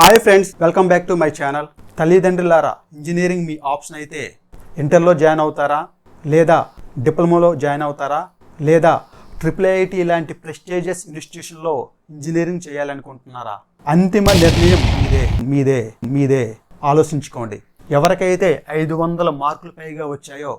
Hi friends welcome back to my channel తల్లిదండ్రులారా engineering మీ option అయితే ఇంటర్లో జాయిన్ అవుతారా? లేదా డిప్లొమాలో జాయిన్ అవుతారా? లేదా ట్రిపుల్ ఐఐటి లాంటి ప్రెస్టేజియస్ ఇన్స్టిట్యూషన్లో ఇంజనీరింగ్ చేయాలనుకుంటున్నారా? అంతిమ నిర్ణయం మీదే మీదే మీదే. ఆలోచించుకోండి. ఎవరికైతే ఐదు వందల మార్కులు పైగా వచ్చాయో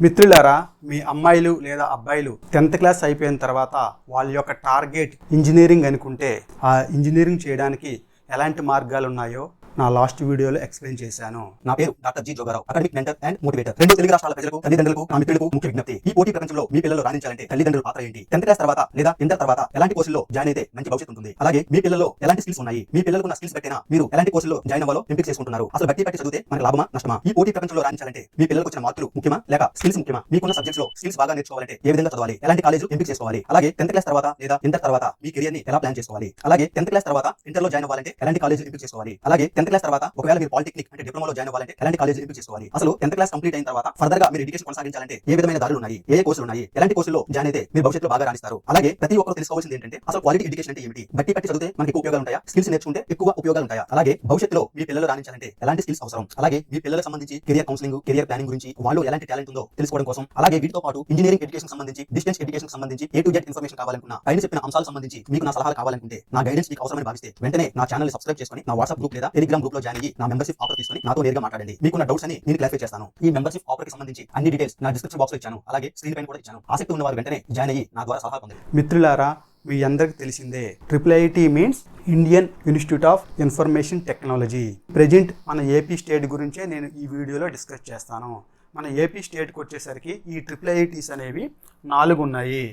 మిత్రులారా మీ అమ్మాయిలు లేదా అబ్బాయిలు టెన్త్ క్లాస్ అయిపోయిన తర్వాత వాళ్ళ యొక్క టార్గెట్ ఇంజనీరింగ్ అనుకుంటే ఆ ఇంజనీరింగ్ చేయడానికి ఎలాంటి మార్గాలు ఉన్నాయో నా లాస్ట్ వీడియోలో ఎక్స్ప్లెయిన్ చేశాను. నా పేరు doctor G Jogarao academic mentor and motivator. రెండు తెలుగు రాష్ట్రాల ప్రజలకు తల్లిదండ్రులకు నా మిత్రులకు ముఖ్య విజ్ఞప్తి. ఈ పోటీ ప్రపంచంలో మీ పిల్లలు రాణించాలంటే తల్లిదండ్రుల పాత్ర ఏంటి? టెన్త్ క్లాస్ తర్వాత లేదా ఇంటర్ తర్వాత ఎలాంటి కోర్సులో జాయిన్ అయితే మంచి భవిష్యత్తు ఉంటుంది? అలాగే మీ పిల్లల్లో ఎలాంటి స్కిల్స్ ఉన్నాయి? మీ పిల్లలకు ఉన్న స్కిల్స్ పెట్టినా? మీరు ఎలాంటి కోర్సులో జాయిన్ అవ్వాలో ఎంపిక చేసుకుంటున్నారు? అసలు బట్టి పట్టి చదివితే మనకి లాభమా నష్టమా? ఈ పోటీ ప్రపంచంలో రాణించాలంటే మీ పిల్లలకు వచ్చిన మార్కులు ముఖ్యమా లేక స్కిల్స్ ముఖ్యమా? మీకున్న సబ్జెక్ట్స్లో స్కిల్స్ బాగా నేర్చుకోవాలంటే ఏ విధంగా చదవాలి? ఎలాంటి కాలేజ్ ఎంపిక చేసుకోవాలి? అలాగే టెన్త్ క్లాస్ తర్వాత లేదా ఇంటర్ తర్వాత మీ కెరియర్ని ఎలా ప్లాన్ చేసుకోవాలి? అలాగే టెన్త్ క్లాస్ తర్వాత ఇంటర్లో జాయిన్ అవ్వాలంటే ఎలాంటి కాలేజ్ ఎంపిక చేసుకోవాలి? అలాగే టెన్త్ క్లాస్ తర్వాత ఒకవేళ మీరు పాలిటెక్నిక్ అంటే డిప్లొమాలో జాయిన్ అవ్వాలంటే ఎలాంటి కాలేజ్ ఎంపిక చేసుకోవాలి అసలు టెన్త్ క్లాస్ కంప్లీట్ అయిన తర్వాత ఫర్దర్గా మీరు ఎడ్యుకేషన్ కొనసాగించాలంటే ఏ విధమైన దారులు ఉన్నాయి? ఏ కోర్సులు ఉన్నాయి? ఎలాంటి కోర్సులో జాయిన్ అయితే మీరు భవిష్యత్తులో బాగా రాణిస్తారు? అలాగే ప్రతి ఒక్కరు తెలుసుకోవాల్సింది ఏంటంటే అసలు క్వాలిటీ ఎడ్యుకేషన్ అంటే ఏమిటి? బట్టి పట్టి చదివితే మనకి ఎక్కువ ఉపయోగాలు ఉంటాయా? స్కిల్స్ నేర్చుకుంటే ఎక్కువ ఉపయోగాలు ఉంటాయా? అలాగే భవిష్యత్తులో మీ పిల్లలు రాణించాలంటే ఎలాంటి స్కిల్స్ అవసరం? అలాగే మీ పిల్లలకు సంబంధించి కెరియర్ కౌన్సిలింగ్ కెరియర్ ప్లానింగ్ గురించి వాళ్ళు ఎలాంటి టాలెంట్ ఉందో తెలుసుకోవడం కోసం అలాగే వీటితో పాటు ఇంజనీరింగ్ ఎడ్యుకేషన్ సంబంధించి డిస్టెన్స్ ఎడ్యుకేషన్ సంబంధించి ఏ టు జెడ్ ఇన్ఫర్మేషన్ కావాలనుకున్నా పైన చెప్పిన అంశాలు సంబంధించి మీకు నా సలహాలు కావాలనుకుంటే నా గైడెన్స్ మీకు అవసరమని భావిస్తే వెంటనే నా ఛానల్ సబ్స్క్రైబ్ చేసుకుని నా వాట్సాప్ గ్రూప్ లేదా టెలిగ్రామ్ గ్రూప్లో జాయిన్ అయ్యి నా మెంబర్షిప్ ఆఫర్ తీసుకుని నాతో నేరుగా మాట్లాడండి. మీకున్న డౌట్స్ అని నేను క్లారిఫై చేస్తాను. ఈ మెంబర్షిప్ ఆఫర్కి సంబంధించి అన్ని డీటెయిల్స్ నా డిస్క్రిప్షన్ బాక్స్లో ఇచ్చాను. అలాగే స్క్రీన్ పైన కూడా ఇచ్చాను. ఆసక్తి ఉన్న వారు వెంటనే జాయిన్ అయ్యి నా ద్వారా సలహా పొందండి. మిత్రులారా మీ అందరికి తెలిసిందే triple IT means Indian Institute of Information Technology present మన ఏపీ స్టేట్ గురించే నేను ఈ వీడియోలో డిస్కస్ చేస్తాను. మన ఏపీ స్టేట్కి వచ్చేసరికి ఈ ట్రిపుల్ ఐటీస్ అనేవి నాలుగు ఉన్నాయి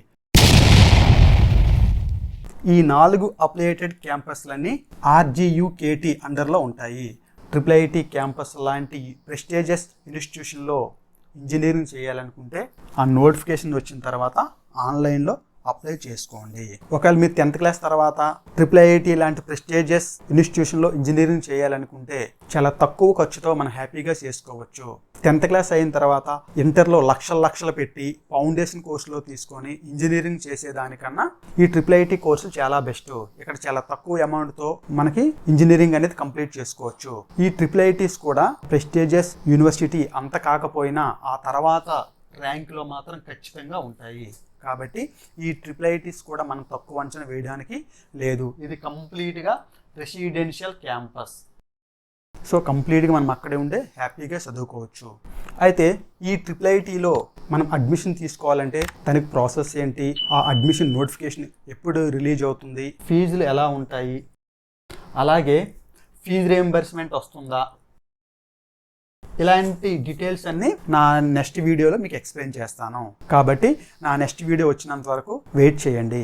ఈ నాలుగు అప్లేటెడ్ క్యాంపస్లన్నీ ఆర్జీయుకేటీ అండర్లో ఉంటాయి. ట్రిపుల్ ఐటీ క్యాంపస్ లాంటి ప్రెస్టేజియస్ ఇన్స్టిట్యూషన్లో ఇంజనీరింగ్ చేయాలనుకుంటే ఆ నోటిఫికేషన్ వచ్చిన తర్వాత ఆన్లైన్లో అప్లై చేసుకోండి. ఒకవేళ మీరు టెన్త్ క్లాస్ తర్వాత ట్రిపుల్ ఐఐటి లాంటి ప్రెస్టేజియస్ ఇన్స్టిట్యూషన్లో ఇంజనీరింగ్ చేయాలనుకుంటే చాలా తక్కువ ఖర్చుతో మనం హ్యాపీగా చేసుకోవచ్చు. టెన్త్ క్లాస్ అయిన తర్వాత ఇంటర్లో లక్షల లక్షలు పెట్టి ఫౌండేషన్ కోర్సులో తీసుకొని ఇంజనీరింగ్ చేసేదానికన్నా ఈ ట్రిపుల్ ఐటీ కోర్సు చాలా బెస్ట్. ఇక్కడ చాలా తక్కువ అమౌంట్తో మనకి ఇంజనీరింగ్ అనేది కంప్లీట్ చేసుకోవచ్చు. ఈ ట్రిపుల్ ఐటీస్ కూడా ప్రెస్టేజియస్ యూనివర్సిటీ అంత కాకపోయినా ఆ తర్వాత ర్యాంకులో మాత్రం ఖచ్చితంగా ఉంటాయి. కాబట్టి ఈ ట్రిపుల్ ఐటీస్ కూడా మనం తక్కువ అంచనా వేయడానికి లేదు. ఇది కంప్లీట్గా రెసిడెన్షియల్ క్యాంపస్. సో కంప్లీట్గా మనం అక్కడే ఉండే హ్యాపీగా చదువుకోవచ్చు. అయితే ఈ ట్రిపుల్ ఐటీలో మనం అడ్మిషన్ తీసుకోవాలంటే దానికి ప్రాసెస్ ఏంటి? ఆ అడ్మిషన్ నోటిఫికేషన్ ఎప్పుడు రిలీజ్ అవుతుంది? ఫీజులు ఎలా ఉంటాయి? అలాగే ఫీజు రియంబర్స్మెంట్ వస్తుందా? ఇలాంటి డీటెయిల్స్ అన్ని నా నెక్స్ట్ వీడియోలో మీకు ఎక్స్ప్లెయిన్ చేస్తాను. కాబట్టి నా నెక్స్ట్ వీడియో వచ్చినంత వరకు వెయిట్ చేయండి.